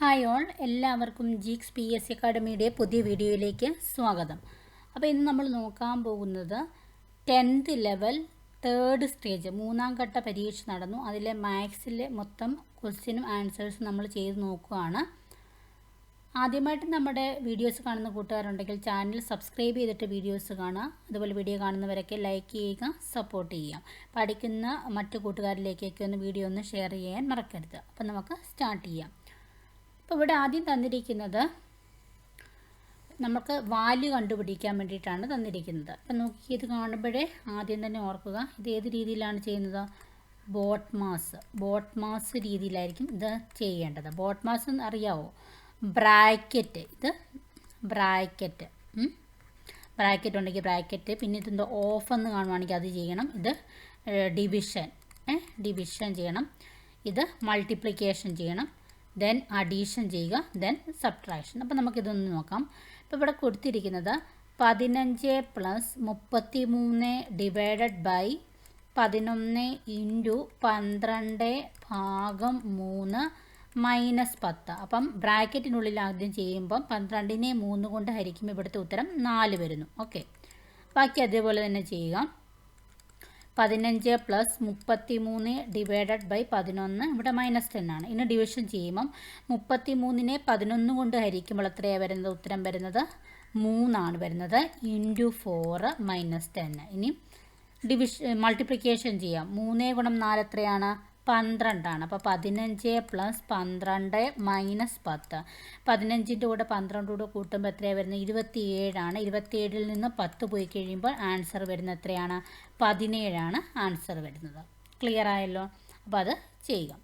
Hi all എല്ലാവർക്കും Geeks P S C അക്കാഡമിയുടെ പുതിയ വീഡിയോയിലേക്ക് സ്വാഗതം. അപ്പോൾ ഇന്ന് നമ്മൾ നോക്കാൻ പോകുന്നത് ടെൻത്ത് ലെവൽ തേർഡ് സ്റ്റേജ് മൂന്നാം ഘട്ട പരീക്ഷ നടന്നു. അതിലെ മാത്സിലെ മൊത്തം ക്വസ്റ്റ്യനും ആൻസേഴ്സും നമ്മൾ ചെയ്ത് നോക്കുകയാണ്. ആദ്യമായിട്ട് നമ്മുടെ വീഡിയോസ് കാണുന്ന കൂട്ടുകാരുണ്ടെങ്കിൽ ചാനൽ സബ്സ്ക്രൈബ് ചെയ്തിട്ട് വീഡിയോസ് കാണുക. അതുപോലെ വീഡിയോ കാണുന്നവരൊക്കെ ലൈക്ക് ചെയ്യുക സപ്പോർട്ട് ചെയ്യുക. പഠിക്കുന്ന മറ്റു കൂട്ടുകാരിലേക്കൊക്കെ ഒന്ന് വീഡിയോ ഒന്ന് ഷെയർ ചെയ്യാൻ മറക്കരുത്. അപ്പം നമുക്ക് സ്റ്റാർട്ട് ചെയ്യാം. അപ്പോൾ ഇവിടെ ആദ്യം തന്നിരിക്കുന്നത് നമുക്ക് വാല്യൂ കണ്ടുപിടിക്കാൻ വേണ്ടിയിട്ടാണ് തന്നിരിക്കുന്നത്. അപ്പം നോക്കി ഇത് കാണുമ്പോഴേ ആദ്യം തന്നെ ഓർക്കുക ഇത് ഏത് രീതിയിലാണ് ചെയ്യുന്നത്? ബോട്ട് മാസ് ബോട്ട് മാസ് രീതിയിലായിരിക്കും ഇത് ചെയ്യേണ്ടത്. ബോട്ട് മാസ് അറിയാവോ? ബ്രാക്കറ്റ് ഇത് ബ്രാക്കറ്റ് ബ്രാക്കറ്റ് ഉണ്ടെങ്കിൽ ബ്രാക്കറ്റ് പിന്നെ ഇതെന്തോ ഓഫ് എന്ന് കാണുവാണെങ്കിൽ അത് ചെയ്യണം. ഇത് ഡിവിഷൻ ഡിവിഷൻ ചെയ്യണം. ഇത് മൾട്ടിപ്ലിക്കേഷൻ ചെയ്യണം. ദെൻ അഡീഷൻ ചെയ്യുക. ദെൻ സബ്ട്രാക്ഷൻ അപ്പോൾ നമുക്കിതൊന്ന് നോക്കാം. ഇപ്പോൾ ഇവിടെ കൊടുത്തിരിക്കുന്നത് പതിനഞ്ച് പ്ലസ് മുപ്പത്തി മൂന്ന് ഡിവൈഡഡ് ബൈ പതിനൊന്ന് ഇന്റു പന്ത്രണ്ട് ഭാഗം മൂന്ന് മൈനസ് പത്ത്. അപ്പം ബ്രാക്കറ്റിനുള്ളിൽ ആദ്യം ചെയ്യുമ്പം പന്ത്രണ്ടിനെ മൂന്ന് കൊണ്ട് ഹരിക്കുമ്പോൾ ഇവിടുത്തെ ഉത്തരം നാല് വരുന്നു. ഓക്കെ ബാക്കി അതേപോലെ തന്നെ ചെയ്യുക. പതിനഞ്ച് പ്ലസ് മുപ്പത്തി മൂന്ന് ഡിവൈഡഡ് ബൈ പതിനൊന്ന്. ഇവിടെ മൈനസ് ടെൻ ആണ്. ഇനി ഡിവിഷൻ ചെയ്യുമ്പം മുപ്പത്തി മൂന്നിനെ പതിനൊന്ന് കൊണ്ട് ഹരിക്കുമ്പോൾ എത്രയാണ് വരുന്നത്? ഉത്തരം വരുന്നത് മൂന്നാണ് വരുന്നത്. ഇന്റു ഫോറ് മൈനസ് ടെൻ ഇനി ഡിവിഷ മൾട്ടിപ്ലിക്കേഷൻ ചെയ്യാം. മൂന്നേ ഗുണം നാല് എത്രയാണ്? പന്ത്രണ്ടാണ്. അപ്പോൾ പതിനഞ്ച് പ്ലസ് പന്ത്രണ്ട് മൈനസ് പത്ത്. പതിനഞ്ചിന്റെ കൂടെ പന്ത്രണ്ട് കൂടെ കൂട്ടുമ്പോൾ എത്രയാണ് വരുന്നത്? ഇരുപത്തിയേഴാണ്. ഇരുപത്തിയേഴിൽ നിന്ന് പത്ത് പോയി കഴിയുമ്പോൾ ആൻസർ വരുന്നത് എത്രയാണ്? പതിനേഴാണ് ആൻസർ വരുന്നത്. ക്ലിയർ ആയല്ലോ? അപ്പോൾ അത് ചെയ്യുക.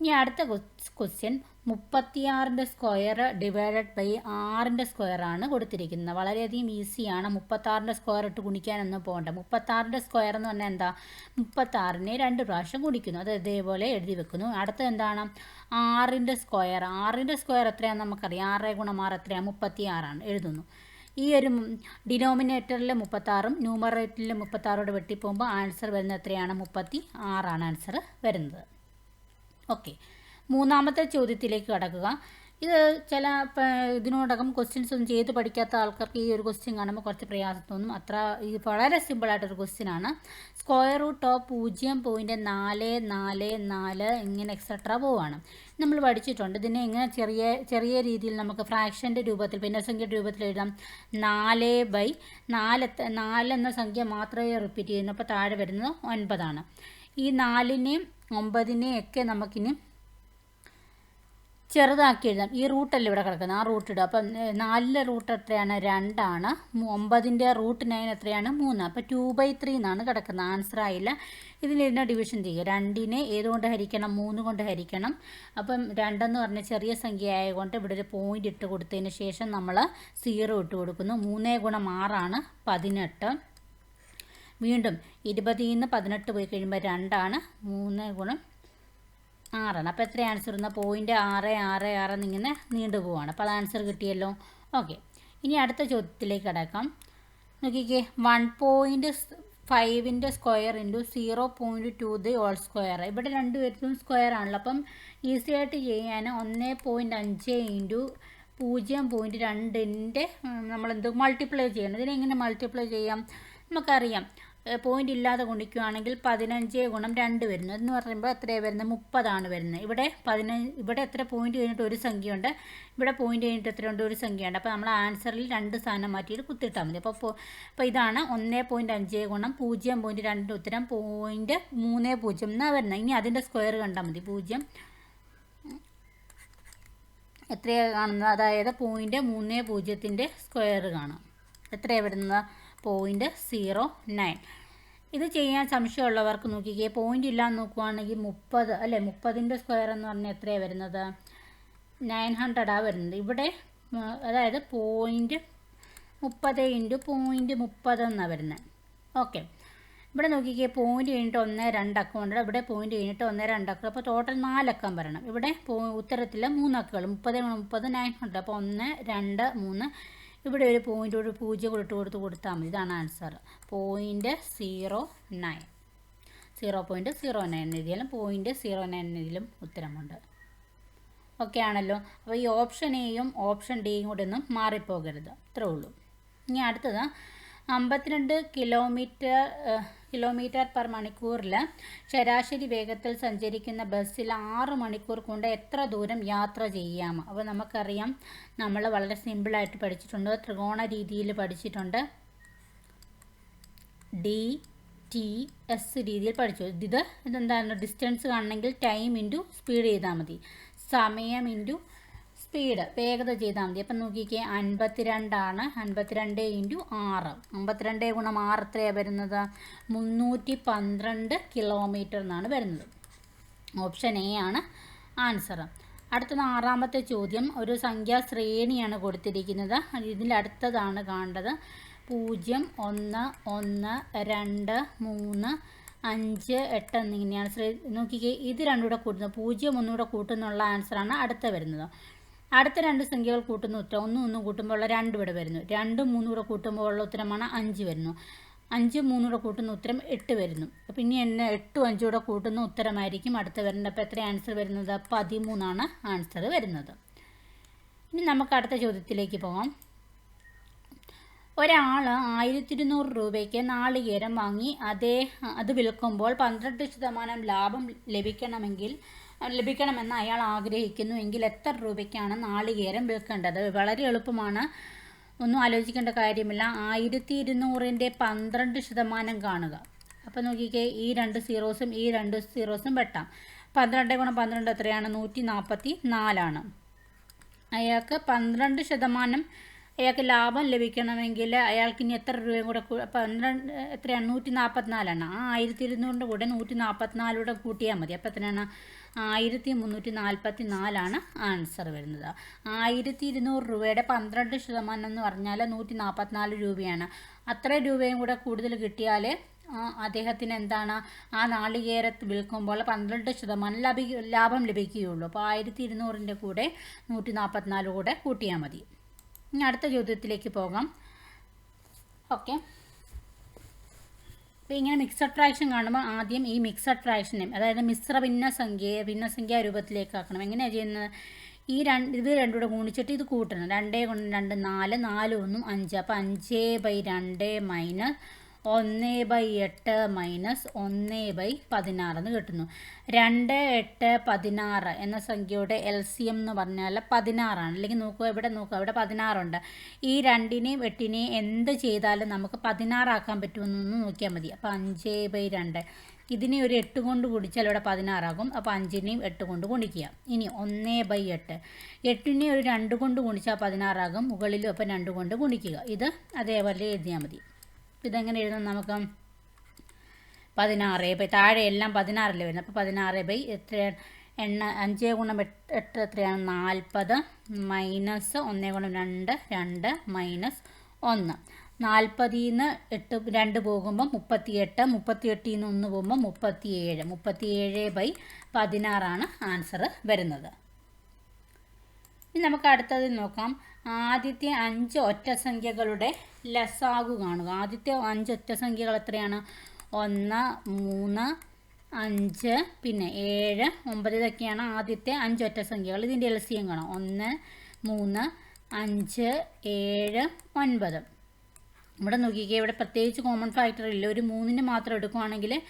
ഇനി അടുത്ത ക്വസ്റ്റ്യൻ. മുപ്പത്തിയാറിന്റെ സ്ക്വയർ ഡിവൈഡഡ് ബൈ ആറിന്റെ സ്ക്വയറാണ് കൊടുത്തിരിക്കുന്നത്. വളരെയധികം ഈസിയാണ് മുപ്പത്താറിന്റെ സ്ക്വയർ ഇട്ട് ഗുണിക്കാനൊന്നും പോകണ്ട. മുപ്പത്താറിന്റെ സ്ക്വയർ എന്ന് പറഞ്ഞാൽ എന്താ? മുപ്പത്താറിനെ രണ്ട് പ്രാവശ്യം ഗുണിക്കുന്നു. അത് ഇതേപോലെ എഴുതി വെക്കുന്നു. അടുത്തത് എന്താണ്? ആറിന്റെ സ്ക്വയർ ആറിന്റെ സ്ക്വയർ എത്രയാണെന്ന് നമുക്കറിയാം. ആറ് ഗുണം ആറ് എത്രയാണ്? മുപ്പത്തി ആറാണ് എഴുതുന്നു. ഈ ഒരു ഡിനോമിനേറ്ററിൽ മുപ്പത്താറും ന്യൂമറേറ്ററിൽ മുപ്പത്താറോട് വെട്ടിപ്പോകുമ്പോൾ ആൻസർ വരുന്നത് എത്രയാണ്? മുപ്പത്തി ആറാണ് ആൻസർ വരുന്നത്. ഓക്കെ മൂന്നാമത്തെ ചോദ്യത്തിലേക്ക് കടക്കുക. ഇത് ചില ഇതിനോടകം ക്വസ്റ്റ്യൻസ് ഒന്നും ചെയ്ത് പഠിക്കാത്ത ആൾക്കാർക്ക് ഈ ഒരു ക്വസ്റ്റ്യൻ കാണുമ്പോൾ കുറച്ച് പ്രയാസം തോന്നും. അത്ര ഇത് വളരെ സിമ്പിളായിട്ടൊരു ക്വസ്റ്റ്യൻ ആണ്. സ്ക്വയർ റൂട്ട് ഓഫ് പൂജ്യം പോയിന്റ് നാല് നാല് നാല് ഇങ്ങനെ എക്സെട്ര പോവാണ്. നമ്മൾ പഠിച്ചിട്ടുണ്ട്. ഇതിനെ ഇങ്ങനെ ചെറിയ ചെറിയ രീതിയിൽ നമുക്ക് ഫ്രാക്ഷന്റെ രൂപത്തിൽ ഭിന്നസംഖ്യയുടെ രൂപത്തിൽ എഴുതാം. നാല് ബൈ നാല് നാല് നാലെന്ന സംഖ്യ മാത്രമേ റിപ്പീറ്റ് ചെയ്യുന്നു. അപ്പോൾ താഴെ വരുന്നത് ഒൻപതാണ്. ഈ നാലിനെയും ഒമ്പതിനെയും ഒക്കെ നമുക്കിനി ചെറുതാക്കി എഴുതാം. ഈ റൂട്ടല്ലേ ഇവിടെ കിടക്കുന്നത്? ആ റൂട്ട് ഇടുക. അപ്പം നാലിലെ റൂട്ട് എത്രയാണ്? രണ്ടാണ്. ഒമ്പതിന്റെ റൂട്ട് നയൻ എത്രയാണ്? മൂന്ന്. അപ്പോൾ ടു ബൈ ത്രീ എന്നാണ് കിടക്കുന്നത്. ആൻസർ ആയില്ല. ഇതിലിരുന്ന ഡിവിഷൻ ചെയ്യുക. രണ്ടിനെ ഏതുകൊണ്ട് ഹരിക്കണം? മൂന്ന് കൊണ്ട് ഹരിക്കണം. അപ്പം രണ്ടെന്ന് പറഞ്ഞ ചെറിയ സംഖ്യ ആയതുകൊണ്ട് ഇവിടെ ഒരു പോയിന്റ് ഇട്ട് കൊടുത്തതിന് ശേഷം നമ്മൾ സീറോ ഇട്ട് കൊടുക്കുന്നു. മൂന്നേ ഗുണം ആറാണ്. പതിനെട്ട്. വീണ്ടും ഇരുപതിൽ നിന്ന് പതിനെട്ട് പോയി കഴിയുമ്പോൾ രണ്ടാണ്. മൂന്ന് ഗുണം ആറാണ്. അപ്പോൾ എത്ര ആൻസർ എന്നാൽ പോയിന്റ് ആറ് ആറ് ആറ് എന്നിങ്ങനെ നീണ്ടു പോവാണ്. അപ്പോൾ അത് ആൻസർ കിട്ടിയല്ലോ. ഓക്കെ ഇനി അടുത്ത ചോദ്യത്തിലേക്ക് കിടക്കാം. നോക്കിക്കേ. One point ഫൈവിന്റെ square into zero point two the whole square ഇവിടെ രണ്ട് പേർക്കും സ്ക്വയർ ആണല്ലോ. അപ്പം ഈസി ആയിട്ട് ചെയ്യാൻ ഒന്ന് പോയിന്റ് അഞ്ച് ഇന്റു പൂജ്യം പോയിന്റ് രണ്ടിന്റെ നമ്മളെന്ത് മൾട്ടിപ്ലൈ ചെയ്യണം. ഇതിനെങ്ങനെ മൾട്ടിപ്ലൈ ചെയ്യാം? നമുക്കറിയാം. പോയിന്റ് ഇല്ലാതെ ഗുണിക്കുകയാണെങ്കിൽ പതിനഞ്ച് ഗുണം രണ്ട് വരുന്നു. എന്ന് പറയുമ്പോൾ എത്രയാണ് വരുന്നത്? മുപ്പതാണ് വരുന്നത്. ഇവിടെ പതിനഞ്ച് ഇവിടെ എത്ര പോയിന്റ് കഴിഞ്ഞിട്ട് ഒരു സംഖ്യയുണ്ട്? ഇവിടെ പോയിന്റ് കഴിഞ്ഞിട്ട് ഉണ്ട് ഒരു സംഖ്യയുണ്ട്. അപ്പോൾ നമ്മൾ ആൻസറിൽ രണ്ട് സാധനം മാറ്റിയിട്ട് കുത്തിയിട്ടാൽ മതി. അപ്പോൾ അപ്പോൾ ഇതാണ് ഒന്ന് പോയിന്റ് അഞ്ച് ഗുണം പൂജ്യം പോയിന്റ് രണ്ട് ഉത്തരം പോയിന്റ് മൂന്ന് പൂജ്യം എന്നാണ് വരുന്നത്. ഇനി അതിന്റെ സ്ക്വയർ കണ്ടാൽ മതി. പൂജ്യം. എത്രയാണ് കാണുന്നത്? അതായത് പോയിന്റ് മൂന്ന് പൂജ്യത്തിന്റെ സ്ക്വയർ കാണാം. എത്രയാണ് വരുന്നത്? പോയിന്റ് സീറോ നയൻ ഇത് ചെയ്യാൻ സംശയമുള്ളവർക്ക് നോക്കിക്കേ. പോയിന്റ് ഇല്ലാന്ന് നോക്കുവാണെങ്കിൽ മുപ്പത് അല്ലേ? മുപ്പതിന്റെ സ്ക്വയർ എന്ന് പറഞ്ഞാൽ എത്രയാണ് വരുന്നത്? നയൻ ഹൺഡ്രഡാണ് വരുന്നത്. ഇവിടെ അതായത് പോയിന്റ് മുപ്പത് ഇന്റു പോയിന്റ് മുപ്പത് എന്നാണ് വരുന്നത് ഓക്കെ ഇവിടെ നോക്കിക്കേ പോയിന്റ് കഴിഞ്ഞിട്ട് ഒന്ന് രണ്ടക്കം ഉണ്ട് ഇവിടെ പോയിന്റ് കഴിഞ്ഞിട്ട് ഒന്ന് രണ്ടക്കം അപ്പോൾ ടോട്ടൽ നാലക്കം വരണം. ഇവിടെ ഉത്തരത്തിൽ മൂന്നക്കുകൾ മുപ്പത് മുപ്പത് നയൻ ഹൺഡ്രഡ് അപ്പോൾ ഒന്ന് രണ്ട് മൂന്ന് ഇവിടെ ഒരു പോയിന്റ് ഒരു പൂജ്യം ഇട്ട് കൊടുത്ത് കൊടുത്താൽ മതി. ഇതാണ് answer point zero nine zero point zero nine എഴുതിയാലും പോയിന്റ് സീറോ നയൻ എഴുതിയാലും ഉത്തരമുണ്ട്. ഓക്കെ ആണല്ലോ. അപ്പോൾ ഈ ഓപ്ഷൻ എയും ഓപ്ഷൻ ഡിയും കൂടെ ഒന്നും മാറിപ്പോകരുത്. അത്രേ ഉള്ളൂ. ഇനി അടുത്തത് അമ്പത്തിരണ്ട് കിലോമീറ്റർ കിലോമീറ്റർ പെർ മണിക്കൂറിൽ ശരാശരി വേഗത്തിൽ സഞ്ചരിക്കുന്ന ബസ്സിൽ ആറ് മണിക്കൂർ കൊണ്ട് എത്ര ദൂരം യാത്ര ചെയ്യാം? അപ്പോൾ നമുക്കറിയാം നമ്മൾ വളരെ സിമ്പിളായിട്ട് പഠിച്ചിട്ടുണ്ട്. ത്രികോണ രീതിയിൽ പഠിച്ചിട്ടുണ്ട്. ഡി ടി എസ് രീതിയിൽ പഠിച്ചു. ഇത് ഇതെന്താണ്? ഡിസ്റ്റൻസ് കാണണമെങ്കിൽ ടൈം ഇന്റു സ്പീഡ് ചെയ്താൽ മതി. സമയം ഇന്റു സ്പീഡ് വേഗത ചെയ്താൽ മതി. അപ്പം നോക്കിക്കേ അൻപത്തിരണ്ടാണ്. അൻപത്തിരണ്ട് ഇന്റു ആറ്. അമ്പത്തിരണ്ട് ഗുണം ആറ് എത്രയാണ് വരുന്നത്? മുന്നൂറ്റി പന്ത്രണ്ട് കിലോമീറ്റർ എന്നാണ് വരുന്നത്. ഓപ്ഷൻ എ ആണ് ആൻസർ അടുത്തത് ആറാമത്തെ ചോദ്യം. ഒരു സംഖ്യാ ശ്രേണിയാണ് കൊടുത്തിരിക്കുന്നത്. ഇതിന്റെ അടുത്തതാണ് കാണേണ്ടത്. പൂജ്യം ഒന്ന് ഒന്ന് രണ്ട് മൂന്ന് അഞ്ച് എട്ട് എന്നിങ്ങനെയാണ്. ശ്രേ നോക്കിക്കേ ഇത് രണ്ടും കൂടെ കൂട്ടുന്നത് പൂജ്യം ഒന്നുകൂടെ കൂട്ടുന്നുള്ള ആൻസറാണ് അടുത്ത വരുന്നത്. അടുത്ത രണ്ട് സംഖ്യകൾ കൂട്ടുന്ന ഉത്തരം ഒന്നും ഒന്നും കൂട്ടുമ്പോൾ ഉള്ള രണ്ട് ഇവിടെ വരുന്നു. രണ്ടും മൂന്നും കൂടെ കൂട്ടുമ്പോൾ ഉള്ള ഉത്തരമാണ് അഞ്ച് വരുന്നു. അഞ്ചും മൂന്നും കൂടെ കൂട്ടുന്ന ഉത്തരം എട്ട് വരുന്നു. അപ്പം ഇനി എന്നെ എട്ടും അഞ്ചും കൂടെ കൂട്ടുന്ന ഉത്തരമായിരിക്കും അടുത്ത വരുന്നത് അപ്പോൾ എത്ര ആൻസർ വരുന്നത്? പതിമൂന്നാണ് ആൻസർ വരുന്നത്. ഇനി നമുക്ക് അടുത്ത ചോദ്യത്തിലേക്ക് പോകാം ഒരാൾ ആയിരത്തി ഇരുന്നൂറ് രൂപയ്ക്ക് നാളികേരം വാങ്ങി അതേ അത് വിൽക്കുമ്പോൾ പന്ത്രണ്ട് ശതമാനം ലാഭം ലഭിക്കണമെങ്കിൽ ലഭിക്കണമെന്ന് അയാൾ ആഗ്രഹിക്കുന്നു. എങ്കിൽ എത്ര രൂപയ്ക്കാണ് നാളികേരം വിൽക്കേണ്ടത്? വളരെ എളുപ്പമാണ്. ഒന്നും ആലോചിക്കേണ്ട കാര്യമില്ല. ആയിരത്തി ഇരുന്നൂറിന്റെ പന്ത്രണ്ട് ശതമാനം കാണുക. അപ്പോൾ നോക്കിക്കേ ഈ രണ്ട് സീറോസും ഈ രണ്ട് സീറോസും വെട്ടാം. പന്ത്രണ്ട് ഗുണം പന്ത്രണ്ട് എത്രയാണ്? നൂറ്റി നാൽപ്പത്തി നാലാണ് അയാൾക്ക് പന്ത്രണ്ട് ശതമാനം അയാൾക്ക് ലാഭം ലഭിക്കണമെങ്കിൽ അയാൾക്ക് ഇനി എത്ര രൂപയും കൂടെ പന്ത്രണ്ട് എത്രയാണ്? നൂറ്റി നാൽപ്പത്തിനാലാണ് ആ ആയിരത്തി ഇരുന്നൂറിന്റെ കൂടെ നൂറ്റി നാൽപ്പത്തിനാലൂടെ കൂട്ടിയാൽ മതി. അപ്പോൾ എത്രയാണ്? ആയിരത്തി മുന്നൂറ്റി നാൽപ്പത്തി നാലാണ് ആൻസർ വരുന്നത്. ആയിരത്തി ഇരുന്നൂറ് രൂപയുടെ പന്ത്രണ്ട് ശതമാനം എന്ന് പറഞ്ഞാൽ നൂറ്റി നാൽപ്പത്തിനാല് രൂപയാണ്. അത്ര രൂപയും കൂടെ കൂടുതൽ കിട്ടിയാൽ അദ്ദേഹത്തിന് എന്താണ് ആ നാളികേര വിൽക്കുമ്പോൾ പന്ത്രണ്ട് ശതമാനം ലഭി ലാഭം ലഭിക്കുകയുള്ളൂ. അപ്പോൾ ആയിരത്തി ഇരുന്നൂറിന്റെ കൂടെ നൂറ്റി നാൽപ്പത്തിനാല് കൂടെ കൂട്ടിയാൽ മതി. ഇനി അടുത്ത ചോദ്യത്തിലേക്ക് പോകാം. ഓക്കെ. അപ്പോൾ ഇങ്ങനെ മിക്സഡ് ഫ്രാക്ഷൻ കാണുമ്പോൾ ആദ്യം ഈ മിക്സഡ് ഫ്രാക്ഷനെ അതായത് മിശ്ര ഭിന്ന സംഖ്യയെ ഭിന്നസംഖ്യാ രൂപത്തിലേക്ക് ആക്കണം. എങ്ങനെയാണ് ചെയ്യുന്നത്? ഈ രണ്ട് ഇത് രണ്ടും കൂടെ ഗുണിച്ചിട്ട് ഇത് കൂട്ടണം. രണ്ടേ കൊണ്ട് രണ്ട് നാല് നാല് ഒന്നും അഞ്ച്. അപ്പോൾ അഞ്ച് ബൈ രണ്ട് മൈനസ് ഒന്ന് ബൈ എട്ട് മൈനസ് ഒന്ന് ബൈ പതിനാറ് എന്ന് കിട്ടുന്നു. രണ്ട് എട്ട് പതിനാറ് എന്ന സംഖ്യയുടെ എൽ സി എം എന്ന് പറഞ്ഞാൽ പതിനാറാണ്. അല്ലെങ്കിൽ നോക്കുക ഇവിടെ നോക്കുക ഇവിടെ പതിനാറുണ്ട്. ഈ രണ്ടിനെയും എട്ടിനെയും എന്ത് ചെയ്താലും നമുക്ക് പതിനാറാക്കാൻ പറ്റുമെന്നൊന്ന് നോക്കിയാൽ മതി. അപ്പോൾ അഞ്ച് ബൈ രണ്ട്. ഇതിനെ ഒരു എട്ട് കൊണ്ട് കുടിച്ചാൽ ഇവിടെ പതിനാറാകും. അപ്പോൾ അഞ്ചിനെയും എട്ട് കൊണ്ട് ഗുണിക്കുക. ഇനി ഒന്ന് ബൈ എട്ട്. എട്ടിനെ ഒരു രണ്ട് കൊണ്ട് ഗുണിച്ചാൽ പതിനാറാകും. മുകളിലും അപ്പം രണ്ട് കൊണ്ട് ഗുണിക്കുക. ഇത് അതേപോലെ എഴുതിയാൽ മതി. ഇതെങ്ങനെ എഴുതാം നമുക്ക്? പതിനാറ്. ബൈ താഴെ എല്ലാം പതിനാറല്ലേ വരുന്നത്? അപ്പോൾ പതിനാറ് ബൈ എത്രയാണ് എണ്ണ അഞ്ച് ഗുണം എട്ട് എട്ട് എത്രയാണ്? നാൽപ്പത് മൈനസ് ഒന്ന് ഗുണം രണ്ട് രണ്ട് മൈനസ് ഒന്ന്. നാൽപ്പതിൽ നിന്ന് എട്ട് രണ്ട് പോകുമ്പോൾ മുപ്പത്തിയെട്ട് മുപ്പത്തിയെട്ടിൽ നിന്ന് ഒന്ന് പോകുമ്പോൾ മുപ്പത്തിയേഴ്. മുപ്പത്തിയേഴ് ബൈ പതിനാറാണ് ആൻസർ വരുന്നത്. ഇനി നമുക്ക് അടുത്തത് നോക്കാം. ആദ്യത്തെ അഞ്ച് ഒറ്റസംഖ്യകളുടെ ലസാഗു കാണുക. ആദ്യത്തെ അഞ്ച് ഒറ്റ സംഖ്യകൾ എത്രയാണ്? ഒന്ന് മൂന്ന് അഞ്ച് പിന്നെ ഏഴ് ഒമ്പത് ഇതൊക്കെയാണ് ആദ്യത്തെ അഞ്ച് ഒറ്റ സംഖ്യകൾ. ഇതിന്റെ എൽ സി എം കാണാം. ഒന്ന് മൂന്ന് അഞ്ച് ഏഴ് ഒൻപത്. ഇവിടെ നോക്കിക്കുക ഇവിടെ പ്രത്യേകിച്ച് കോമൺ ഫാക്ടർ ഇല്ല. ഒരു മൂന്നിന് മാത്രം എടുക്കുവാണെങ്കിൽ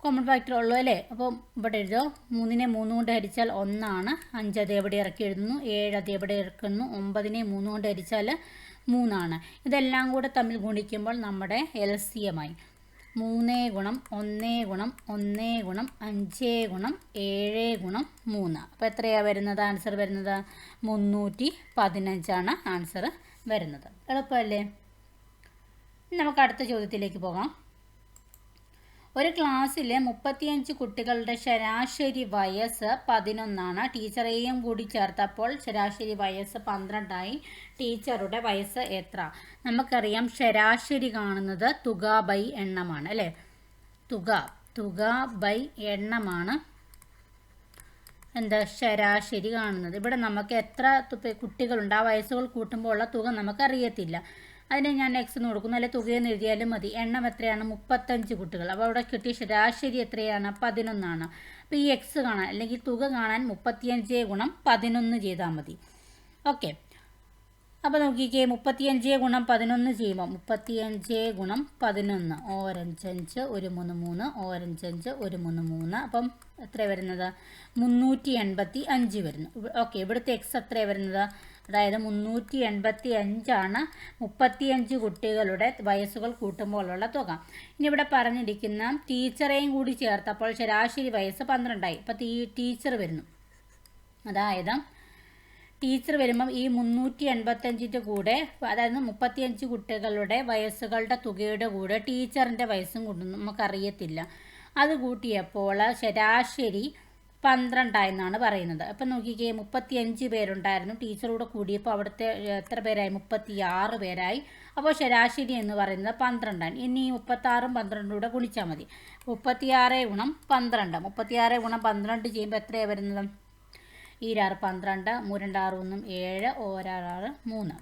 കോമൺ ഫാക്ടർ ഉള്ളൂ അല്ലേ? അപ്പോൾ ഇവിടെ എഴുതോ മൂന്നിനെ മൂന്ന് കൊണ്ട് ഹരിച്ചാൽ ഒന്നാണ്. അഞ്ച് അത് എവിടെ ഇറക്കി എഴുതുന്നു. ഏഴ് അത് എവിടെ ഇറക്കുന്നു. ഒമ്പതിനെ മൂന്ന് കൊണ്ട് ഹരിച്ചാൽ മൂന്നാണ്. ഇതെല്ലാം കൂടെ തമ്മിൽ ഗുണിക്കുമ്പോൾ നമ്മുടെ എൽ സി എമായി മൂന്ന് ഗുണം ഒന്ന് ഗുണം ഒന്ന് ഗുണം അഞ്ച് ഗുണം ഏഴ് ഗുണം മൂന്ന്. അപ്പോൾ എത്രയാണ് വരുന്നത്? ആൻസർ വരുന്നത് മുന്നൂറ്റി പതിനഞ്ചാണ് ആൻസർ വരുന്നത്. എളുപ്പമല്ലേ? നമുക്ക് അടുത്ത ചോദ്യത്തിലേക്ക് പോകാം. ഒരു ക്ലാസ്സിലെ മുപ്പത്തിയഞ്ച് കുട്ടികളുടെ ശരാശരി വയസ്സ് പതിനൊന്നാണ്. ടീച്ചറേയും കൂടി ചേർത്തപ്പോൾ ശരാശരി വയസ്സ് പന്ത്രണ്ടായി. ടീച്ചറുടെ വയസ്സ് എത്ര? നമുക്കറിയാം ശരാശരി കാണുന്നത് തുക ബൈ എണ്ണമാണ് അല്ലേ? തുക തുക ബൈ എണ്ണമാണ് എന്താ ശരാശരി കാണുന്നത്. ഇവിടെ നമുക്ക് എത്ര കുട്ടികളുണ്ട്? ആ വയസ്സുകൾ കൂട്ടുമ്പോൾ ഉള്ള തുക നമുക്കറിയത്തില്ല. അതിനെ ഞാൻ എക്സ് എന്ന് കൊടുക്കുന്നു അല്ലെ തുകയെന്ന് എഴുതിയാലും മതി. എണ്ണം എത്രയാണ്? മുപ്പത്തഞ്ച് കുട്ടികൾ. അപ്പോൾ അവിടെ കിട്ടിയ ശരാശരി എത്രയാണ്? പതിനൊന്നാണ്. അപ്പോൾ ഈ എക്സ് കാണാൻ അല്ലെങ്കിൽ തുക കാണാൻ മുപ്പത്തിയഞ്ച് ഗുണം പതിനൊന്ന് ചെയ്താൽ മതി. ഓക്കെ അപ്പോൾ നോക്കിക്കേ മുപ്പത്തിയഞ്ച് ഗുണം പതിനൊന്ന് ചെയ്യുമ്പോൾ മുപ്പത്തിയഞ്ച് ഗുണം പതിനൊന്ന്. ഓരഞ്ചഞ്ച് ഒരു മൂന്ന് മൂന്ന്. ഓരഞ്ചഞ്ച് ഒരു മൂന്ന് മൂന്ന്. അപ്പം എത്ര വരുന്നത്? മുന്നൂറ്റി എൺപത്തി അഞ്ച് വരുന്നു ഓക്കെ ഇവിടുത്തെ എക്സ് എത്ര വരുന്നത്? അതായത് മുന്നൂറ്റി എൺപത്തി അഞ്ചാണ് മുപ്പത്തിയഞ്ച് കുട്ടികളുടെ വയസ്സുകൾ കൂട്ടുമ്പോഴുള്ള തുക. ഇനി ഇവിടെ പറഞ്ഞിരിക്കുന്ന ടീച്ചറേയും കൂടി ചേർത്തപ്പോൾ ശരാശരി വയസ്സ് പന്ത്രണ്ടായി. അപ്പോൾ ടീ ടീച്ചർ വരുന്നു. അതായത് ടീച്ചർ വരുമ്പം ഈ മുന്നൂറ്റി എൺപത്തഞ്ചിന്റെ കൂടെ അതായത് മുപ്പത്തിയഞ്ച് കുട്ടികളുടെ വയസ്സുകളുടെ തുകയുടെ കൂടെ ടീച്ചറിന്റെ വയസ്സും കൂട്ടുന്നു നമുക്കറിയത്തില്ല. അത് കൂട്ടിയപ്പോൾ ശരാശരി പന്ത്രണ്ടായെന്നാണ് പറയുന്നത്. അപ്പം നോക്കിക്കേ മുപ്പത്തിയഞ്ച് പേരുണ്ടായിരുന്നു. ടീച്ചറോട് കൂടിയപ്പോൾ അവിടുത്തെ എത്ര പേരായി? മുപ്പത്തി ആറ് പേരായി. അപ്പോൾ ശരാശരി എന്ന് പറയുന്നത് പന്ത്രണ്ടാണ്. ഇനി മുപ്പത്താറും പന്ത്രണ്ടും കൂടെ ഗുണിച്ചാൽ മതി. മുപ്പത്തിയാറ് ഗുണം പന്ത്രണ്ട്. മുപ്പത്തിയാറ് ഗുണം പന്ത്രണ്ട് ചെയ്യുമ്പോൾ എത്രയാണ് വരുന്നത്? ഈരാറ് പന്ത്രണ്ട് മൂരണ്ടാറ് ഒന്നും ഏഴ് ഓരാറാറ് മൂന്ന്.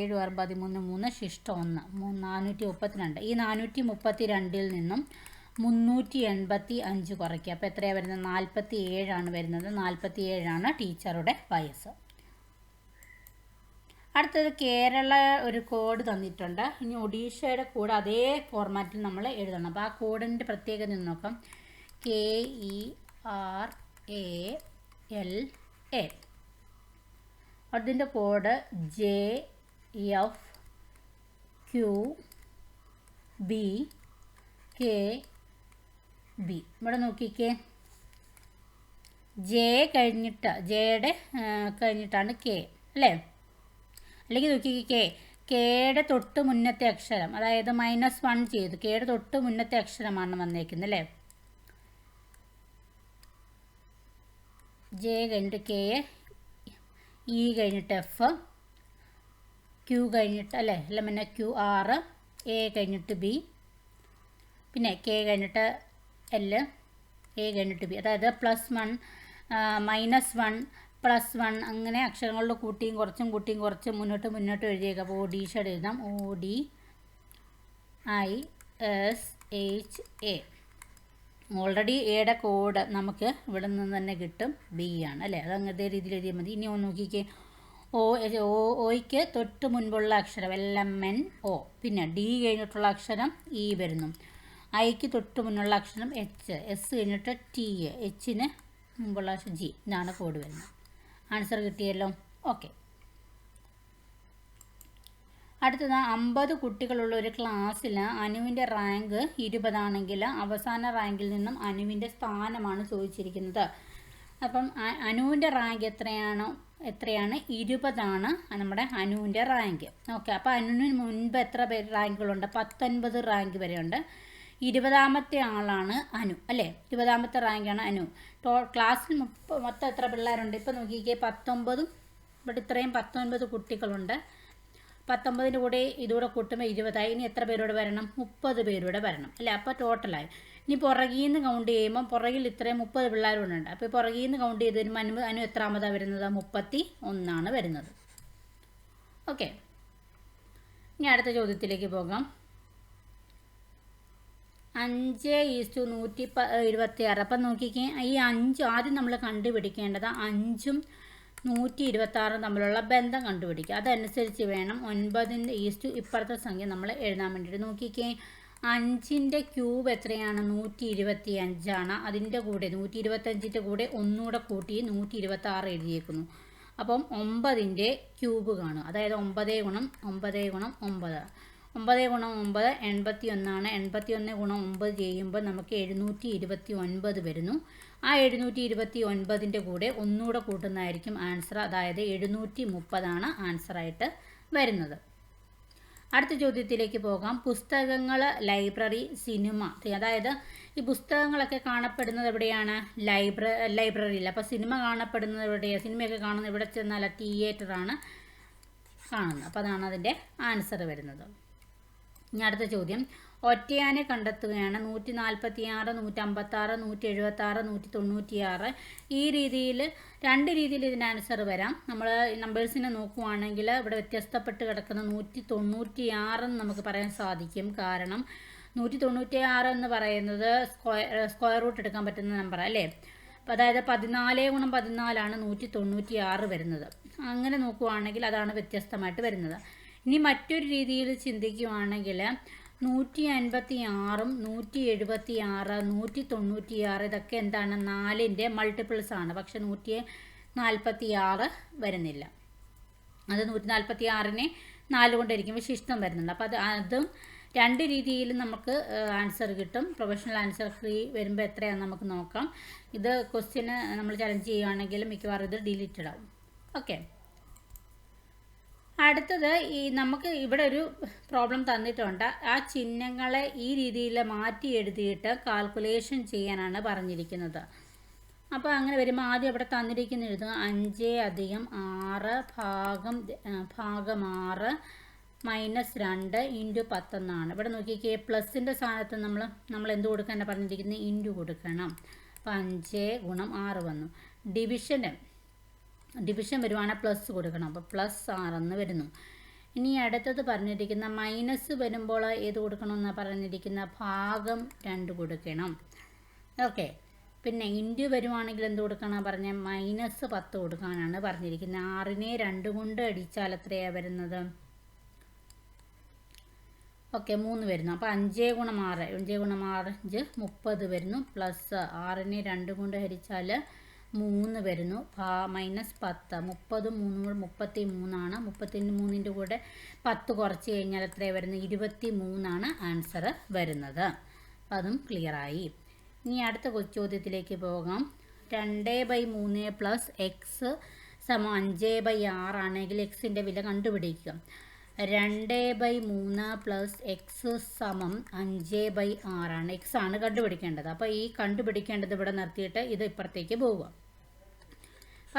ഏഴ് ആറ് പതിമൂന്ന് മൂന്ന് ശിഷ്ടം ഒന്ന്. നാനൂറ്റി മുപ്പത്തിരണ്ട്. ഈ നാനൂറ്റി മുപ്പത്തി രണ്ടിൽ നിന്നും മുന്നൂറ്റി എൺപത്തി അഞ്ച് കുറയ്ക്കുക. അപ്പോൾ എത്രയാണ് വരുന്നത്? നാൽപ്പത്തി ഏഴാണ് വരുന്നത്. നാൽപ്പത്തി ഏഴാണ് ടീച്ചറുടെ വയസ്സ്. അടുത്തത് കേരള ഒരു കോഡ് തന്നിട്ടുണ്ട്. ഇനി ഒഡീഷയുടെ കോഡ് അതേ ഫോർമാറ്റിൽ നമ്മൾ എഴുതണം. അപ്പോൾ ആ കോഡിന്റെ പ്രത്യേകത നോക്കാം. K E R A L A. അതിന്റെ code J F Q B K B ഇവിടെ നോക്കിക്കേ. ജെ കഴിഞ്ഞിട്ട് ജെയുടെ കഴിഞ്ഞിട്ടാണ് കെ അല്ലേ? അല്ലെങ്കിൽ നോക്കിക്കേ കെയുടെ തൊട്ട് മുന്നത്തെ അക്ഷരം അതായത് മൈനസ് വൺ ചെയ്തു. കെയുടെ തൊട്ട് മുന്നത്തെ അക്ഷരമാണ് വന്നേക്കുന്നത് അല്ലേ? ജെ കഴിഞ്ഞിട്ട് കെ ഇ കഴിഞ്ഞിട്ട് എഫ് ക്യു കഴിഞ്ഞിട്ട് അല്ലേ? അല്ല പിന്നെ ക്യു ആറ് എ കഴിഞ്ഞിട്ട് ബി പിന്നെ കെ കഴിഞ്ഞിട്ട് എൽ എ കഴിഞ്ഞിട്ട് ബി അതായത് plus one minus one plus one അങ്ങനെ അക്ഷരങ്ങളുടെ കൂട്ടിയും കുറച്ചും കൂട്ടിയും കുറച്ച് മുന്നോട്ട് മുന്നോട്ട് എഴുതിയേക്കാം. അപ്പോൾ ഒ ഡി ഷഡ് എഴുതാം. O D I S H A already എയുടെ കോഡ് നമുക്ക് ഇവിടെ നിന്ന് തന്നെ കിട്ടും. ബി ആണ് അല്ലേ? അത് അങ്ങനത്തെ രീതിയിൽ എഴുതിയാൽ മതി. ഇനി ഒന്ന് നോക്കിക്കേ. ഓ ഓ ഒയ്ക്ക് തൊട്ട് മുൻപുള്ള അക്ഷരം എൽ എം എൻ ഒ പിന്നെ ഡി കഴിഞ്ഞിട്ടുള്ള അക്ഷരം ഇ വരുന്നു. ഐക്ക് തൊട്ട് മുന്നുള്ള അക്ഷരം എച്ച് എസ് കഴിഞ്ഞിട്ട് ടി എച്ചിന് മുമ്പുള്ള അക്ഷരം ജി ഇതാണ് കോഡ് വരുന്നത്. ആൻസർ കിട്ടിയല്ലോ? ഓക്കെ അടുത്തത് അമ്പത് കുട്ടികളുള്ള ഒരു ക്ലാസ്സിൽ അനുവിന്റെ റാങ്ക് ഇരുപതാണെങ്കിൽ അവസാന റാങ്കിൽ നിന്നും അനുവിന്റെ സ്ഥാനമാണ് ചോദിച്ചിരിക്കുന്നത്. അപ്പം അനുവിന്റെ റാങ്ക് എത്രയാണോ? എത്രയാണ്? ഇരുപതാണ് നമ്മുടെ അനുവിന്റെ റാങ്ക് ഓക്കെ അപ്പോൾ അനുവിന് മുൻപ് എത്ര പേര് റാങ്കുകളുണ്ട് പത്തൊൻപത് റാങ്ക് വരെയുണ്ട്. ഇരുപതാമത്തെ ആളാണ് അനു അല്ലേ? ഇരുപതാമത്തെ റാങ്കാണ് അനു. ടോ ക്ലാസ്സിൽ മുപ്പ മൊത്തം എത്ര പിള്ളേരുണ്ട്? ഇപ്പോൾ നോക്കിക്കേ പത്തൊമ്പതും ഇവിടെ ഇത്രയും പത്തൊൻപത് കുട്ടികളുണ്ട്. പത്തൊമ്പതിന്റെ കൂടെ ഇതുകൂടെ കൂട്ടുമ്പോൾ ഇരുപതായി. ഇനി എത്ര പേരോട് വരണം? മുപ്പത് പേരോട് വരണം അല്ലേ? അപ്പോൾ ടോട്ടലായി ഇനി പുറകിൽ നിന്ന് കൗണ്ട് ചെയ്യുമ്പോൾ പുറകിൽ ഇത്രയും മുപ്പത് പിള്ളേരുണ്ട്. അപ്പോൾ പുറകിൽ നിന്ന് കൗണ്ട് ചെയ്ത് വരുമ്പോൾ അനു അനു എത്രാമതാണ് വരുന്നത്? മുപ്പത്തി ഒന്നാണ് വരുന്നത്. ഓക്കെ ഇനി അടുത്ത ചോദ്യത്തിലേക്ക് പോകാം. അഞ്ച് ഈസ്റ്റു നൂറ്റി പ ഇരുപത്തി ആറ് അപ്പം നോക്കിക്കേ ഈ അഞ്ച് ആദ്യം നമ്മൾ കണ്ടുപിടിക്കേണ്ടത് അഞ്ചും നൂറ്റി ഇരുപത്തി ആറും തമ്മിലുള്ള ബന്ധം കണ്ടുപിടിക്കുക. അതനുസരിച്ച് വേണം ഒൻപതിന്റെ ഈസ്റ്റു ഇപ്പുറത്തെ സംഖ്യ നമ്മൾ എഴുതാൻ വേണ്ടിയിട്ട്. നോക്കിക്കേ അഞ്ചിന്റെ ക്യൂബ് എത്രയാണ്? നൂറ്റി ഇരുപത്തി അഞ്ചാണ് അതിന്റെ കൂടെ നൂറ്റി ഇരുപത്തഞ്ചിന്റെ കൂടെ ഒന്നുകൂടെ കൂട്ടി നൂറ്റി ഇരുപത്തി ആറ് എഴുതിയേക്കുന്നു. അപ്പം ഒമ്പതിന്റെ ക്യൂബ് കാണും അതായത് ഒമ്പതേ ഗുണം ഒമ്പതേ ഗുണം ഒമ്പത്. ഒമ്പത് ഗുണം ഒമ്പത് എൺപത്തി ഒന്നാണ് എൺപത്തി ഒന്ന് ഗുണം ഒമ്പത് ചെയ്യുമ്പോൾ നമുക്ക് എഴുന്നൂറ്റി ഇരുപത്തി ഒൻപത് വരുന്നു. ആ എഴുന്നൂറ്റി ഇരുപത്തി ഒൻപതിന്റെ കൂടെ ഒന്നുകൂടെ കൂട്ടുന്നതായിരിക്കും ആൻസർ. അതായത് എഴുന്നൂറ്റി മുപ്പതാണ് ആൻസറായിട്ട് വരുന്നത്. അടുത്ത ചോദ്യത്തിലേക്ക് പോകാം. പുസ്തകങ്ങൾ ലൈബ്രറി സിനിമ. അതായത് ഈ പുസ്തകങ്ങളൊക്കെ കാണപ്പെടുന്നത് എവിടെയാണ്? ലൈബ്ര ലൈബ്രറിയിൽ. അപ്പോൾ സിനിമ കാണപ്പെടുന്നത് എവിടെയാണ് സിനിമയൊക്കെ കാണുന്നത് ഇവിടെ ചെന്നാൽ തിയേറ്ററാണ് കാണുന്നത്. അപ്പോൾ അതാണ് അതിന്റെ ആൻസർ വരുന്നത്. ഇനി അടുത്ത ചോദ്യം. ഒറ്റയാനെ കണ്ടെത്തുകയാണ് നൂറ്റി നാൽപ്പത്തി ആറ് നൂറ്റമ്പത്തി ആറ് നൂറ്റി എഴുപത്തി ആറ് നൂറ്റി തൊണ്ണൂറ്റി ആറ് ഈ രീതിയിൽ രണ്ട് രീതിയിൽ ഇതിന്റെ ആൻസർ വരാം. നമ്മൾ നമ്പേഴ്സിനെ നോക്കുവാണെങ്കിൽ ഇവിടെ വ്യത്യസ്തപ്പെട്ട് കിടക്കുന്ന നൂറ്റി തൊണ്ണൂറ്റി ആറെന്ന് നമുക്ക് പറയാൻ സാധിക്കും. കാരണം നൂറ്റി തൊണ്ണൂറ്റി ആറ് എന്ന് പറയുന്നത് സ്ക്വയർ സ്ക്വയർ റൂട്ട് എടുക്കാൻ പറ്റുന്ന നമ്പർ അല്ലേ? അതായത് പതിനാല് ഗുണം പതിനാലാണ് നൂറ്റി തൊണ്ണൂറ്റി ആറ് വരുന്നത്. അങ്ങനെ നോക്കുവാണെങ്കിൽ അതാണ് വ്യത്യസ്തമായിട്ട് വരുന്നത്. ഇനി മറ്റൊരു രീതിയിൽ ചിന്തിക്കുവാണെങ്കിൽ നൂറ്റി അൻപത്തി ആറും നൂറ്റി എഴുപത്തി ആറ് നൂറ്റി തൊണ്ണൂറ്റി ആറ് ഇതൊക്കെ എന്താണ്? നാലിന്റെ മൾട്ടിപ്പിൾസ് ആണ്. പക്ഷെ നൂറ്റി നാൽപ്പത്തി ആറ് വരുന്നില്ല. അത് നൂറ്റി നാൽപ്പത്തി ആറിനെ നാല് കൊണ്ടിരിക്കുമ്പോൾ ശിഷ്ടം വരുന്നുണ്ട് അപ്പോൾ അത് അതും രണ്ട് രീതിയിൽ നമുക്ക് ആൻസർ കിട്ടും. പ്രൊഫഷണൽ ആൻസർ ഫ്രീ വരുമ്പോൾ എത്രയാണെന്ന് നമുക്ക് നോക്കാം. ഇത് ക്വസ്റ്റ്യന് നമ്മൾ ചലഞ്ച് ചെയ്യുകയാണെങ്കിൽ മിക്കവാറും ഇത് ഡിലീറ്റഡ് ആവും. ഓക്കെ അടുത്തത് ഈ നമുക്ക് ഇവിടെ ഒരു പ്രോബ്ലം തന്നിട്ടുണ്ട്. ആ ചിഹ്നങ്ങളെ ഈ രീതിയിൽ മാറ്റി എഴുതിയിട്ട് കാൽക്കുലേഷൻ ചെയ്യാനാണ് പറഞ്ഞിരിക്കുന്നത്. അപ്പോൾ അങ്ങനെ വരുമ്പോൾ ആദ്യം ഇവിടെ തന്നിരിക്കുന്ന എഴുതുക. അഞ്ച് അധികം ആറ് ഭാഗം ഭാഗം ആറ് മൈനസ് രണ്ട് ഇന്റു പത്തെന്നാണ്. ഇവിടെ നോക്കിക്കേ പ്ലസിന്റെ സ്ഥാനത്ത് നമ്മൾ നമ്മൾ എന്ത് കൊടുക്കാനാണ് പറഞ്ഞിരിക്കുന്നത്? ഇന്റു കൊടുക്കണം. അപ്പം അഞ്ച് ഗുണം ആറ് വന്നു. ഡിവിഷന് ഡിവിഷൻ വരുവാണെങ്കിൽ പ്ലസ് കൊടുക്കണം. അപ്പോൾ പ്ലസ് ആറെന്ന് വരുന്നു. ഇനി അടുത്തത് പറഞ്ഞിരിക്കുന്ന മൈനസ് വരുമ്പോൾ ഏത് കൊടുക്കണമെന്നാണ് പറഞ്ഞിരിക്കുന്ന ഭാഗം രണ്ട് കൊടുക്കണം. ഓക്കെ പിന്നെ ഇന്റു വരുവാണെങ്കിൽ എന്ത് കൊടുക്കണം പറഞ്ഞ? മൈനസ് പത്ത് കൊടുക്കാനാണ് പറഞ്ഞിരിക്കുന്നത് ആറിനെ രണ്ട് കൊണ്ട് അടിച്ചാൽ എത്രയാണ് വരുന്നത്? ഓക്കെ മൂന്ന് വരുന്നു. അപ്പോൾ അഞ്ച് ഗുണം ആറ്. അഞ്ച് ഗുണം ആറ് അഞ്ച് മുപ്പത് വരുന്നു. പ്ലസ് ആറിനെ രണ്ട് കൊണ്ട് ഹരിച്ചാൽ മൂന്ന് വരുന്നു. പാ മൈനസ് പത്ത്. മുപ്പത് മൂന്നും മുപ്പത്തി മൂന്നാണ് മുപ്പത്തി മൂന്നിന്റെ കൂടെ പത്ത് കുറച്ച് കഴിഞ്ഞാൽ എത്രയാണ് വരുന്നത്? ഇരുപത്തി മൂന്നാണ് ആൻസർ വരുന്നത്. അപ്പം അതും ക്ലിയറായി ഇനി അടുത്ത ചോദ്യത്തിലേക്ക് പോകാം. രണ്ട് ബൈ മൂന്ന് പ്ലസ് എക്സ് സമം അഞ്ച് ബൈ ആറാണെങ്കിൽ എക്സിന്റെ വില കണ്ടുപിടിക്കുക രണ്ട് ബൈ മൂന്ന് പ്ലസ് എക്സ് സമം അഞ്ച് ബൈ ആറാണ് എക്സ് ആണ് കണ്ടുപിടിക്കേണ്ടത്. അപ്പോൾ ഈ കണ്ടുപിടിക്കേണ്ടത് ഇവിടെ നിർത്തിയിട്ട് ഇത് ഇപ്പുറത്തേക്ക് പോവുക.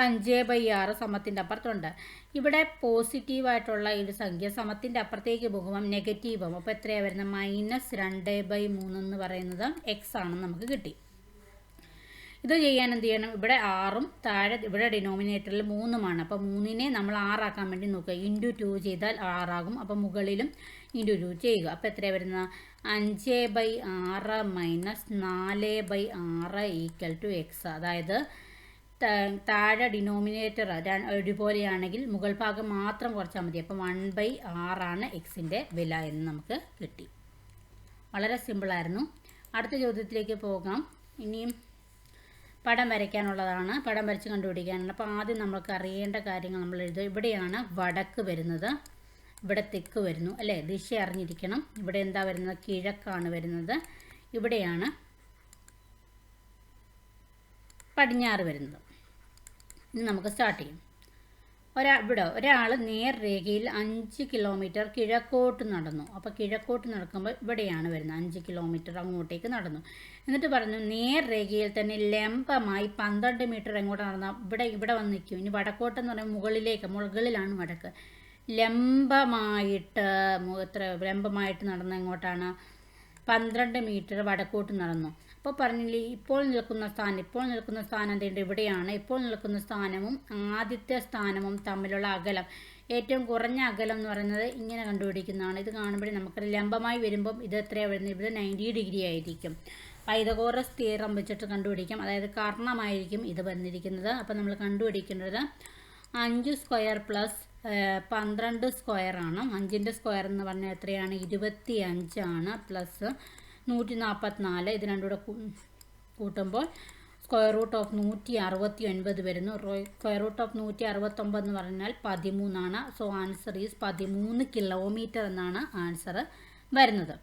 അഞ്ച് ബൈ ആറ് സമത്തിന്റെ അപ്പുറത്തുണ്ട്. ഇവിടെ പോസിറ്റീവായിട്ടുള്ള ഒരു സംഖ്യ സമത്തിന്റെ അപ്പുറത്തേക്ക് പോകുമ്പം നെഗറ്റീവ്. അപ്പോൾ എത്രയാണ് വരുന്നത്? മൈനസ് രണ്ട് ബൈ മൂന്ന് എന്ന് പറയുന്നത് എക്സ് ആണെന്ന് നമുക്ക് കിട്ടി. ഇത് ചെയ്യാൻ എന്ത് ചെയ്യണം? ഇവിടെ ആറും താഴെ ഇവിടെ ഡിനോമിനേറ്ററിൽ മൂന്നുമാണ്. അപ്പോൾ മൂന്നിനെ നമ്മൾ ആറാക്കാൻ വേണ്ടി നോക്കുക. ഇന്റു ടു ചെയ്താൽ ആറാകും. അപ്പോൾ മുകളിലും ഇന്റു ടു ചെയ്യുക. അപ്പോൾ എത്രയാണ് വരുന്നത്? അഞ്ച് ബൈ ആറ് മൈനസ് നാല് ബൈ ആറ് ഈക്വൽ ടു എക്സ് അതായത് താഴെ ഡിനോമിനേറ്റർ ഒരുപോലെയാണെങ്കിൽ മുകൾ ഭാഗം മാത്രം കുറച്ചാൽ മതി. അപ്പം വൺ ബൈ ആറാണ് എക്സിന്റെ വില എന്ന് നമുക്ക് കിട്ടി. വളരെ സിമ്പിളായിരുന്നു അടുത്ത ചോദ്യത്തിലേക്ക് പോകാം. ഇനിയും പടം വരയ്ക്കാനുള്ളതാണ്. പടം വരച്ച് കണ്ടുപിടിക്കാനുള്ള അപ്പോൾ ആദ്യം നമ്മൾക്ക് അറിയേണ്ട കാര്യങ്ങൾ നമ്മൾ എഴുതുക. ഇവിടെയാണ് വടക്ക് വരുന്നത്. ഇവിടെ തെക്ക് വരുന്നു. അല്ലേ? ദിശ അറിഞ്ഞിരിക്കണം. ഇവിടെ എന്താ വരുന്നത്? കിഴക്കാണ് വരുന്നത്. ഇവിടെയാണ് പടിഞ്ഞാറ് വരുന്നത്. ഇനി നമുക്ക് സ്റ്റാർട്ട് ചെയ്യാം. ഒരാ ഇവിടെ ഒരാൾ നേർരേഖയിൽ അഞ്ച് കിലോമീറ്റർ കിഴക്കോട്ട് നടന്നു. അപ്പോൾ കിഴക്കോട്ട് നടക്കുമ്പോൾ ഇവിടെയാണ് വരുന്നത്. അഞ്ച് കിലോമീറ്റർ അങ്ങോട്ടേക്ക് നടന്നു. എന്നിട്ട് പറഞ്ഞു നേർരേഖയിൽ തന്നെ ലംബമായി പന്ത്രണ്ട് മീറ്റർ എങ്ങോട്ട് നടന്നാൽ ഇവിടെ ഇവിടെ വന്ന് നിൽക്കും. ഇനി വടക്കോട്ടെന്ന് പറയുമ്പോൾ മുകളിലേക്ക് മുകളിലാണ് വടക്ക്. ലംബമായിട്ട് എത്ര ലംബമായിട്ട് നടന്ന എങ്ങോട്ടാണ്? പന്ത്രണ്ട് മീറ്റർ വടക്കോട്ട് നടന്നു. അപ്പോൾ പറഞ്ഞില്ലേ ഇപ്പോൾ നിൽക്കുന്ന സ്ഥാനം ഇപ്പോൾ നിൽക്കുന്ന സ്ഥാനം എന്തുണ്ട്? ഇവിടെയാണ്. ഇപ്പോൾ നിൽക്കുന്ന സ്ഥാനവും ആദ്യത്തെ സ്ഥാനവും തമ്മിലുള്ള അകലം. ഏറ്റവും കുറഞ്ഞ അകലം എന്ന് പറയുന്നത് ഇങ്ങനെ കണ്ടുപിടിക്കുന്നതാണ്. ഇത് കാണുമ്പോഴേ നമുക്ക് ലംബമായി വരുമ്പം ഇത് എത്രയാണ് വരുന്നത്? ഇവിടെ നയന്റി ഡിഗ്രി ആയിരിക്കും. പൈതകോറസ് തിയറം വെച്ചിട്ട് കണ്ടുപിടിക്കാം. അതായത് കർണമായിരിക്കും ഇത് വന്നിരിക്കുന്നത്. അപ്പോൾ നമ്മൾ കണ്ടുപിടിക്കേണ്ടത് അഞ്ച് സ്ക്വയർ പ്ലസ് പന്ത്രണ്ട് സ്ക്വയർ ആണ്. അഞ്ചിന്റെ സ്ക്വയർ എന്ന് പറഞ്ഞാൽ എത്രയാണ്? ഇരുപത്തി അഞ്ചാണ് പ്ലസ് നൂറ്റി നാൽപ്പത്തിനാല് ഇത് രണ്ടും കൂടെ കൂട്ടുമ്പോൾ സ്ക്വയർ റൂട്ട് ഓഫ് നൂറ്റി അറുപത്തി ഒൻപത് വരുന്നു. സ്ക്വയർ റൂട്ട് ഓഫ് നൂറ്റി അറുപത്തൊമ്പത് എന്ന് പറഞ്ഞാൽ പതിമൂന്നാണ്. സോ ആൻസർ ഈസ് പതിമൂന്ന് കിലോമീറ്റർ എന്നാണ് ആൻസർ വരുന്നത്.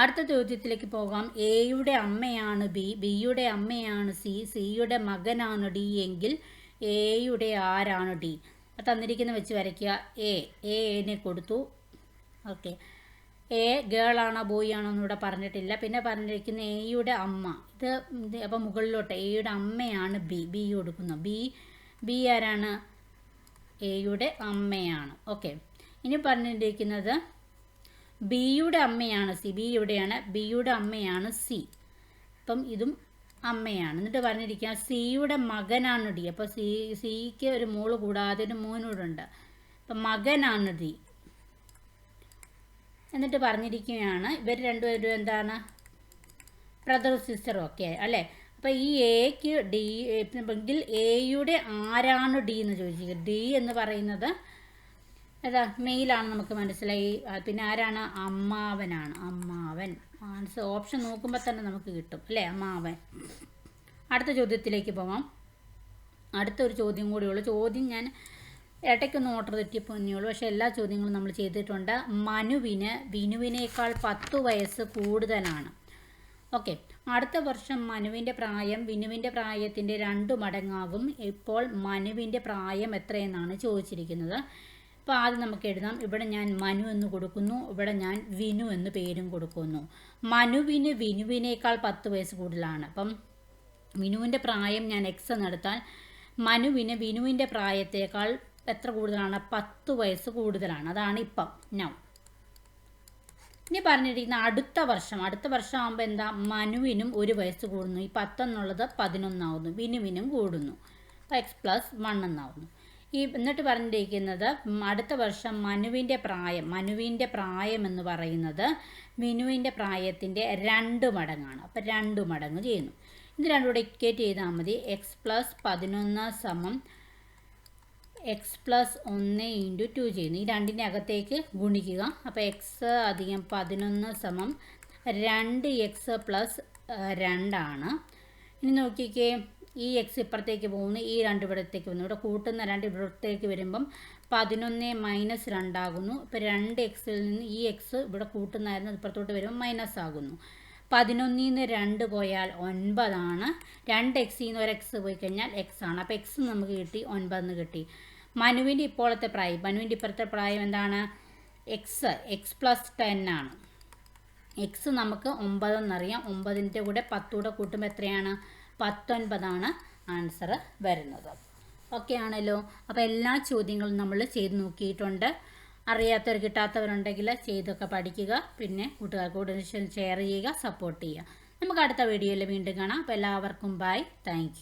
അടുത്ത ചോദ്യത്തിലേക്ക് പോകാം. എയുടെ അമ്മയാണ് ബി ബിയുടെ അമ്മയാണ് സി സിയുടെ മകനാണ് ഡി എങ്കിൽ എയുടെ ആരാണ് ഡി തന്നിരിക്കുന്ന വെച്ച് വരയ്ക്കുക. എ എനെ കൊടുത്തു. ഓക്കെ എ ഗേൾ ആണോ ബോയ് ആണോ എന്ന് ഇവിടെ പറഞ്ഞിട്ടില്ല. പിന്നെ പറഞ്ഞിരിക്കുന്ന എയുടെ അമ്മ. ഇത് അപ്പം അപ്പോൾ മുകളിലോട്ട് എയുടെ അമ്മയാണ് ബി. ബി കൊടുക്കുന്നു. ബി ബി ആരാണ്? എയുടെ അമ്മയാണ്. ഓക്കെ. ഇനി പറഞ്ഞിരിക്കുന്നത് ബിയുടെ അമ്മയാണ് സി. ബി എവിടെയാണ്? ബിയുടെ അമ്മയാണ് സി. അപ്പം ഇതും അമ്മയാണ്. എന്നിട്ട് പറഞ്ഞിരിക്കുക സിയുടെ മകനാണ് ഡി. അപ്പോൾ സി സിക്ക് ഒരു മോൾ കൂടാതെ ഒരു മോനൂടുണ്ട്. അപ്പം മകനാണ് ഡി. എന്നിട്ട് പറഞ്ഞിരിക്കുകയാണ്. ഇവർ രണ്ടുപേരും എന്താണ്? ബ്രദറും സിസ്റ്ററും ഒക്കെ അല്ലേ? അപ്പോൾ ഈ എക്ക് ഡി എങ്കിൽ എയുടെ ആരാണ് ഡി എന്ന് ചോദിച്ചിരിക്കുന്നത്. ഡി എന്ന് പറയുന്നത് ഏതാ? മെയിലാണ് നമുക്ക് മനസ്സിലായി. പിന്നെ ആരാണ്? അമ്മാവനാണ്. അമ്മാവൻ. ആൻസർ ഓപ്ഷൻ നോക്കുമ്പോൾ തന്നെ നമുക്ക് കിട്ടും അല്ലേ? അമ്മാവൻ. അടുത്ത ചോദ്യത്തിലേക്ക് പോവാം. അടുത്തൊരു ചോദ്യം കൂടിയുള്ളൂ ചോദ്യം ഞാൻ ഇടയ്ക്കൊന്ന് ഓർഡർ തെറ്റിപ്പോന്നേയുള്ളൂ പക്ഷേ എല്ലാ ചോദ്യങ്ങളും നമ്മൾ ചെയ്തിട്ടുണ്ട്. മനുവിന് വിനുവിനേക്കാൾ പത്ത് വയസ്സ് കൂടുതലാണ്. ഓക്കെ. അടുത്ത വർഷം മനുവിന്റെ പ്രായം വിനുവിന്റെ പ്രായത്തിന്റെ രണ്ട് മടങ്ങാകും ഇപ്പോൾ മനുവിന്റെ പ്രായം എത്രയെന്നാണ് ചോദിച്ചിരിക്കുന്നത്. അപ്പോൾ ആദ്യം നമുക്ക് എഴുതാം. ഇവിടെ ഞാൻ മനു എന്ന് കൊടുക്കുന്നു. ഇവിടെ ഞാൻ വിനു എന്ന് പേരും കൊടുക്കുന്നു. മനുവിന് വിനുവിനേക്കാൾ പത്ത് വയസ്സ് കൂടുതലാണ്. അപ്പം വിനുവിന്റെ പ്രായം ഞാൻ എക്സ് എന്നെടുത്താൽ മനുവിന് വിനുവിന്റെ പ്രായത്തേക്കാൾ എത്ര കൂടുതലാണ്? പത്ത് വയസ്സ് കൂടുതലാണ്. അതാണ് ഇപ്പം. നൗ ഇനി പറഞ്ഞിരിക്കുന്ന അടുത്ത വർഷം. അടുത്ത വർഷം ആകുമ്പോൾ എന്താ? മനുവിനും ഒരു വയസ്സ് കൂടുന്നു. ഈ പത്തെന്നുള്ളത് പതിനൊന്നാവുന്നു. വിനുവിനും കൂടുന്നു. എക്സ് പ്ലസ് വൺ എന്നാവുന്നു. ഈ എന്നിട്ട് പറഞ്ഞിരിക്കുന്നത് അടുത്ത വർഷം മനുവിന്റെ പ്രായം. മനുവിന്റെ പ്രായം എന്ന് പറയുന്നത് വിനുവിന്റെ പ്രായത്തിന്റെ രണ്ട് മടങ്ങാണ്. അപ്പോൾ രണ്ട് മടങ്ങ് ചെയ്യുന്നു. ഇത് രണ്ടും കൂടെ ഇക്വേറ്റ് ചെയ്താൽ മതി. എക്സ് പ്ലസ് പതിനൊന്ന് സമം എക്സ് പ്ലസ് ഒന്ന് ഇന്റു ടു ചെയ്യുന്നു. ഈ രണ്ടിന്റെ അകത്തേക്ക് ഗുണിക്കുക. അപ്പോൾ എക്സ് അധികം പതിനൊന്ന് സമം രണ്ട് എക്സ് പ്ലസ് രണ്ടാണ്. ഇനി നോക്കിക്കേ. ഈ എക്സ് ഇപ്പുറത്തേക്ക് പോകുന്നു. ഈ രണ്ട് ഇവിടത്തേക്ക് വന്നു. ഇവിടെ കൂട്ടുന്ന രണ്ട് ഇവിടത്തേക്ക് വരുമ്പം പതിനൊന്ന് മൈനസ് രണ്ടാകുന്നു ഇപ്പോൾ രണ്ട് എക്സിൽ നിന്ന് ഈ എക്സ് ഇവിടെ കൂട്ടുന്നതായിരുന്നു. ഇപ്പുറത്തോട്ട് വരുമ്പോൾ മൈനസ് ആകുന്നു. പതിനൊന്നിൽ നിന്ന് രണ്ട് പോയാൽ ഒൻപതാണ്. രണ്ട് എക്സിൽ നിന്ന് ഒരു എക്സ് പോയി കഴിഞ്ഞാൽ എക്സ് ആണ്. അപ്പോൾ എക്സ് നമുക്ക് കിട്ടി ഒൻപതെന്ന് കിട്ടി. മനുവിന്റെ ഇപ്പോഴത്തെ പ്രായം. മനുവിന്റെ ഇപ്പോഴത്തെ പ്രായം എന്താണ്? എക്സ് എക്സ് പ്ലസ് ടെൻ ആണ്. എക്സ് നമുക്ക് ഒമ്പതെന്നറിയാം ഒമ്പതിന്റെ കൂടെ പത്തൂടെ കൂട്ടുമ്പോൾ എത്രയാണ്? പത്തൊൻപതാണ് ആൻസർ വരുന്നത്. ഓക്കെ ആണല്ലോ. അപ്പോൾ എല്ലാ ചോദ്യങ്ങളും നമ്മൾ ചെയ്ത് നോക്കിയിട്ടുണ്ട്. അറിയാത്തവർ കിട്ടാത്തവരുണ്ടെങ്കിൽ ചെയ്തൊക്കെ പഠിക്കുക. പിന്നെ കൂട്ടുകാർക്ക് ഷെയർ ചെയ്യുക സപ്പോർട്ട് ചെയ്യുക. നമുക്ക് അടുത്ത വീഡിയോയിൽ വീണ്ടും കാണാം. അപ്പോൾ എല്ലാവർക്കും ബൈ താങ്ക്